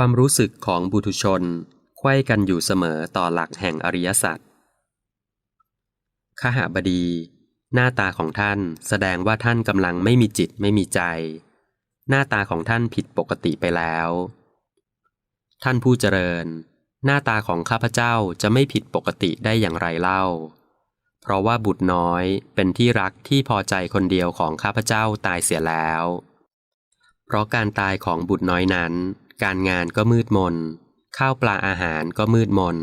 ความรู้สึกของบุตุชนไขว้กันอยู่เสมอต่อหลักแห่งอริยสัจขหบดี หน้าตาของท่านแสดงว่าท่านกำลังไม่มีจิตไม่มีใจ หน้าตาของท่านผิดปกติไปแล้ว ท่านผู้เจริญ หน้าตาของข้าพเจ้าจะไม่ผิดปกติได้อย่างไรเล่า เพราะว่าบุตรน้อยเป็นที่รักที่พอใจคนเดียวของข้าพเจ้าตายเสียแล้ว เพราะการตายของบุตรน้อยนั้น การงานก็มืดมน ข้าวปลาอาหารก็มืดมน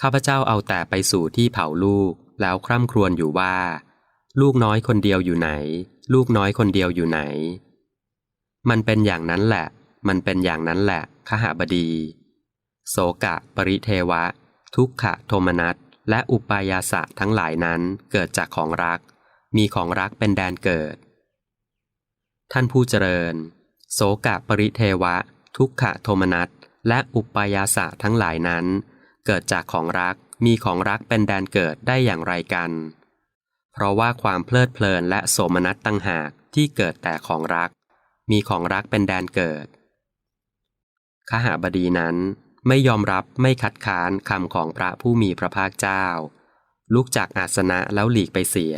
ข้าพเจ้าเอาแต่ไปสู่ที่เผาลูก แล้วคร่ำครวญอยู่ว่า ลูกน้อยคนเดียวอยู่ไหน ลูกน้อยคนเดียวอยู่ไหน มันเป็นอย่างนั้นแหละ มันเป็นอย่างนั้นแหละขหบดี โสกะ ปริเทวะ ทุกขะโทมนัสและอุปายาสะทั้งหลายนั้นเกิดจากของรัก มีของรักเป็นแดนเกิด ท่านผู้เจริญ โสกะปริเทวะ ทุกขโทมนัสและอุปายาสะทั้งหลายนั้น เกิดจากของรักมีของรักเป็นแดนเกิดได้อย่างไรกัน เพราะว่าความเพลิดเพลินและโสมนัสตั้งหากที่เกิดแต่ของรัก มีของรักเป็นแดนเกิดขหาบดีนั้นไม่ยอมรับไม่คัดค้านคำของพระผู้มีพระภาคเจ้า ลุกจากอาสนะแล้วหลีกไปเสีย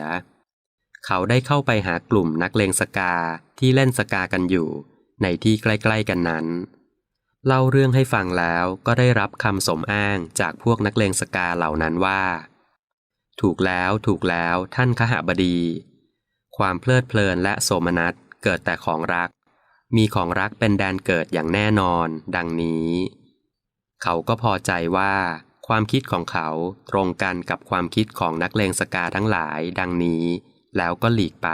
เขาได้เข้าไปหากลุ่มนักเลงสกาที่เล่นสกากันอยู่ ในที่ใกล้ๆกันนั้น เล่าเรื่องให้ฟังแล้วก็ได้รับคำสมอ้างจากพวกนักเลงสกาเหล่านั้นว่า ถูกแล้วถูกแล้วท่านขหบดี ความเพลิดเพลินและโสมนัสเกิดแต่ของรัก มีของรักเป็นแดนเกิดอย่างแน่นอน ดังนี้ เขาก็พอใจว่า ความคิดของเขาตรงกันกับความคิดของนักเลงสกาทั้งหลาย ดังนี้ แล้วก็หลีกไป